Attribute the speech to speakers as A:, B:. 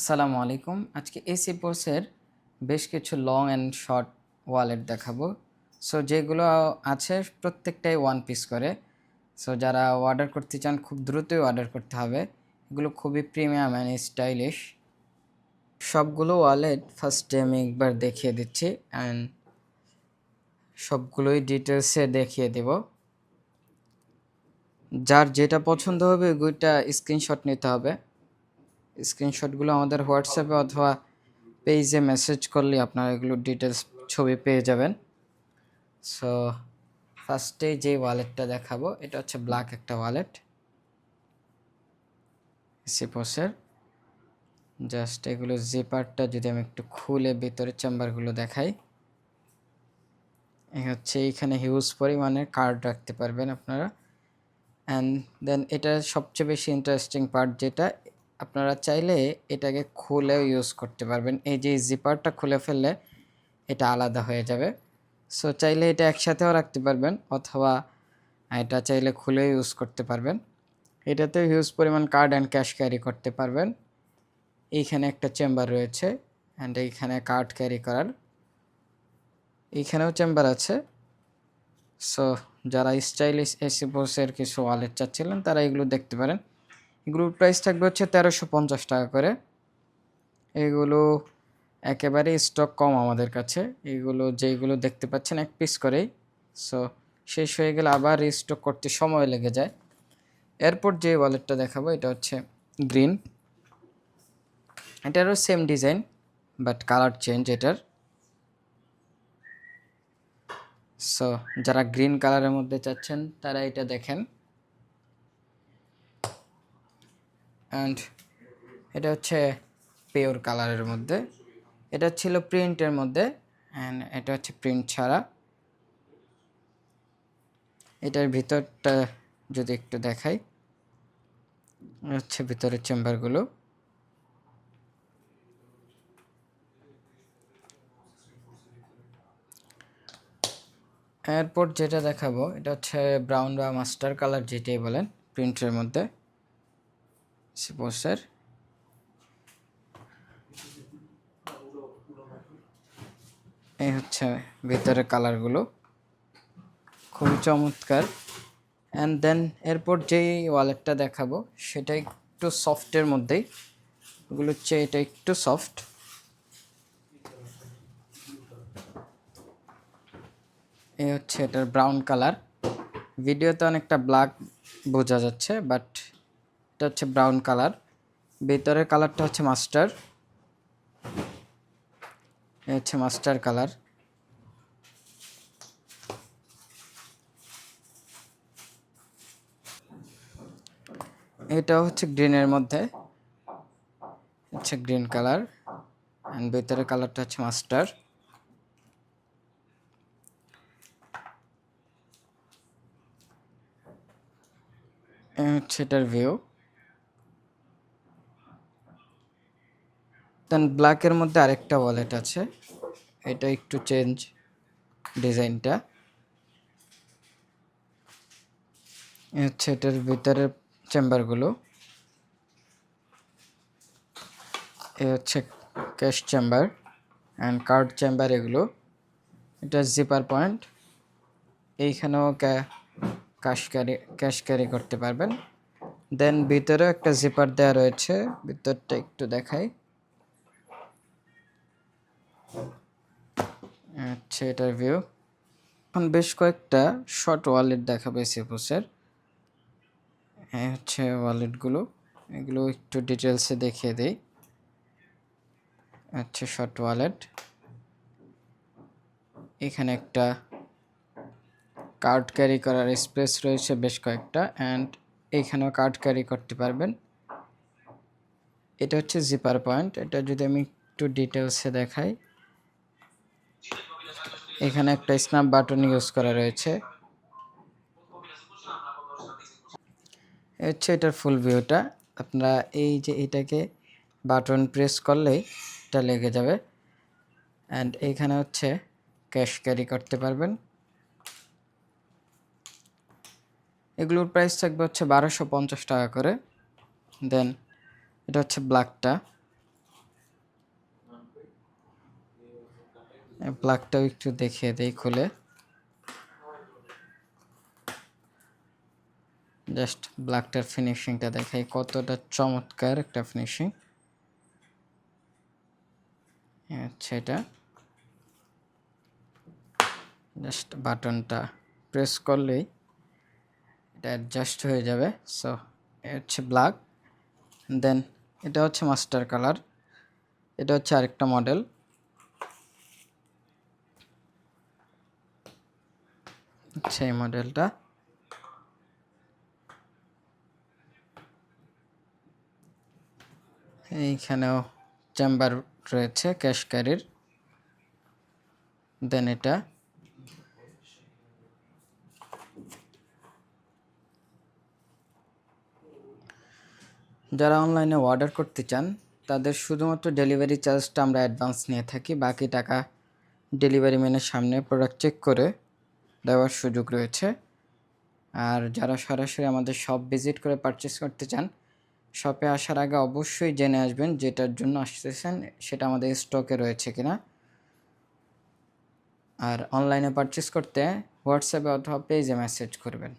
A: আসসালামু আলাইকুম। আজকে এসি পোর্সের বেশ কিছু লং অ্যান্ড শর্ট ওয়ালেট দেখাবো। সো যেগুলো আছে প্রত্যেকটাই ওয়ান পিস করে। সো যারা অর্ডার করতে চান, খুব দ্রুতই অর্ডার করতে হবে। এগুলো খুবই প্রিমিয়াম অ্যান্ড স্টাইলিশ সবগুলো ওয়ালেট ফার্স্টে আমি একবার দেখিয়ে দিচ্ছি অ্যান্ড সবগুলোই ডিটেলসে দেখিয়ে দেব। যার যেটা পছন্দ হবে, ওইটা স্ক্রিনশট নিতে হবে। স্ক্রিনশটগুলো আমাদের হোয়াটসঅ্যাপে অথবা পেজে মেসেজ করলে আপনারা এগুলো ডিটেলস ছবি পেয়ে যাবেন। সো ফার্স্টে যে ওয়ালেটটা দেখাবো, এটা হচ্ছে ব্ল্যাক একটা ওয়ালেট সিপোসের জাস্ট এগুলো জিপারটা যদি আমি একটু খুলে ভিতরের চেম্বারগুলো দেখাই। হচ্ছে এইখানে হিউজ পরিমাণের কার্ড রাখতে পারবেন আপনারা। অ্যান্ড দেন এটা সবচেয়ে বেশি ইন্টারেস্টিং পার্ট যেটা আপনারা চাইলে এটাকে খুলেও ইউজ করতে পারবেন। এই যে জিপারটা খুলে ফেললে এটা আলাদা হয়ে যাবে। সো চাইলে এটা একসাথেও রাখতে পারবেন অথবা এটা চাইলে খুলে ইউজ করতে পারবেন। এটাতেও হিউজ পরিমাণ কার্ড অ্যান্ড ক্যাশ ক্যারি করতে পারবেন। এইখানে একটা চেম্বার রয়েছে অ্যান্ড এইখানে কার্ড ক্যারি করার। এইখানেও চেম্বার আছে। সো যারা স্টাইলিশ এসি বোসের কিছু ওয়ালেট চাচ্ছিলেন, তারা এগুলো দেখতে পারেন। এগুলোর প্রাইস থাকবে হচ্ছে তেরোশো পঞ্চাশ টাকা করে। এগুলো একেবারে স্টক কম আমাদের কাছে। এগুলো যেগুলো দেখতে পাচ্ছেন এক পিস করেই। সো শেষ হয়ে গেলে আবার রিস্টক করতে সময় লেগে যায়। এরপর যে ওয়ালেটটা দেখাবো, এটা হচ্ছে গ্রিন এটারও same design but colour change এটার। সো যারা গ্রিন কালারের মধ্যে চাচ্ছেন, তারা এটা দেখেন। অ্যান্ড এটা হচ্ছে পিওর কালারের মধ্যে। এটা ছিল প্রিন্টের মধ্যে। অ্যান্ড এটা হচ্ছে প্রিন্ট ছাড়া। এটার ভিতরটা যদি একটু দেখাই। হচ্ছে ভিতরের চেম্বারগুলো এরপর যেটা দেখাবো, এটা হচ্ছে ব্রাউন বা মাস্টার কালার যেটাই বলেন প্রিন্টের মধ্যে। সিপোসের এই হচ্ছে ভিতরের কালারগুলো খুবই চমৎকার। অ্যান্ড দেন এরপর যেই ওয়ালেটটা দেখাবো, সেটা একটু সফটের মধ্যেই। ওগুলো হচ্ছে এটা একটু সফট এই হচ্ছে এটার ব্রাউন কালার ভিডিওতে অনেকটা ব্ল্যাক বোঝা যাচ্ছে বাট এটা হচ্ছে ব্রাউন কালার। ভেতরের কালারটা হচ্ছে মাস্টার। হচ্ছে মাস্টার কালার। এটা হচ্ছে গ্রিনের মধ্যে। হচ্ছে গ্রিন কালার। অ্যান্ড ভেতরের কালারটা হচ্ছে মাস্টার। হচ্ছে এটার ভিউ দেন ব্ল্যাকের মধ্যে আরেকটা ওয়ালেট আছে। এটা একটু চেঞ্জ ডিজাইনটা। হচ্ছে এটার ভিতরের চেম্বারগুলো এ হচ্ছে cash chamber and card chamber এগুলো। এটা জিপার পয়েন্ট এইখানেও ক্যাশ ক্যারি ক্যাশ ক্যারি করতে পারবেন। দেন ভিতরেও একটা জিপার দেওয়া রয়েছে। ভিতরটা একটু দেখাই। আচ্ছা এটার ভিউ এখন বেশ কয়েকটা শর্ট ওয়ালেট দেখাবে সিপোসের হ্যাঁ হচ্ছে ওয়ালেটগুলো এগুলো একটু ডিটেলসে দেখিয়ে দিই। আচ্ছা শর্ট ওয়ালেট এখানে একটা কার্ড ক্যারি করার স্পেস রয়েছে বেশ কয়েকটা অ্যান্ড এইখানেও কার্ড ক্যারি করতে পারবেন। এটা হচ্ছে জিপার পয়েন্ট এটা যদি আমি একটু ডিটেলসে দেখাই। এখানে একটা স্ন্যাপ বাটন ইউজ করা রয়েছে। হচ্ছে এটার ফুল ভিউটা আপনারা এই যে এটাকে বাটন প্রেস করলেই এটা লেগে যাবে। অ্যান্ড এইখানে হচ্ছে ক্যাশ ক্যারি করতে পারবেন। এগুলোর প্রাইস থাকবে হচ্ছে বারোশো পঞ্চাশ টাকা করে। দেন এটা হচ্ছে ব্ল্যাকটা প্লাগটাও একটু দেখিয়ে দেই খুলে। জাস্ট ব্ল্যাকটার ফিনিশিংটা দেখাই, কতটা চমৎকার একটা ফিনিশিং আচ্ছা এটা। জাস্ট বাটনটা প্রেস করলেই এটা অ্যাডজাস্ট হয়ে যাবে। সো হচ্ছে ব্ল্যাক দেন এটা হচ্ছে মাস্টার কালার এটা হচ্ছে আরেকটা মডেল এই মডেলটা। এইখানেও চেম্বার রয়েছে ক্যাশ ক্যারির দেন এটা। যারা অনলাইনে অর্ডার করতে চান, তাদের শুধুমাত্র ডেলিভারি চার্জটা আমরা অ্যাডভান্স নিয়ে থাকি। বাকি টাকা ডেলিভারি ম্যানের সামনে প্রোডাক্ট চেক করে দেওয়ার সুযোগ রয়েছে। আর যারা সরাসরি আমাদের শপ ভিজিট করে পারচেস করতে চান শপে আসার আগে অবশ্যই জেনে আসবেন যেটার জন্য আসতেছেন, সেটা আমাদের স্টকে রয়েছে কিনা। আর অনলাইনে পারচেস করতে হোয়াটসঅ্যাপে অথবা পেজে মেসেজ করবেন।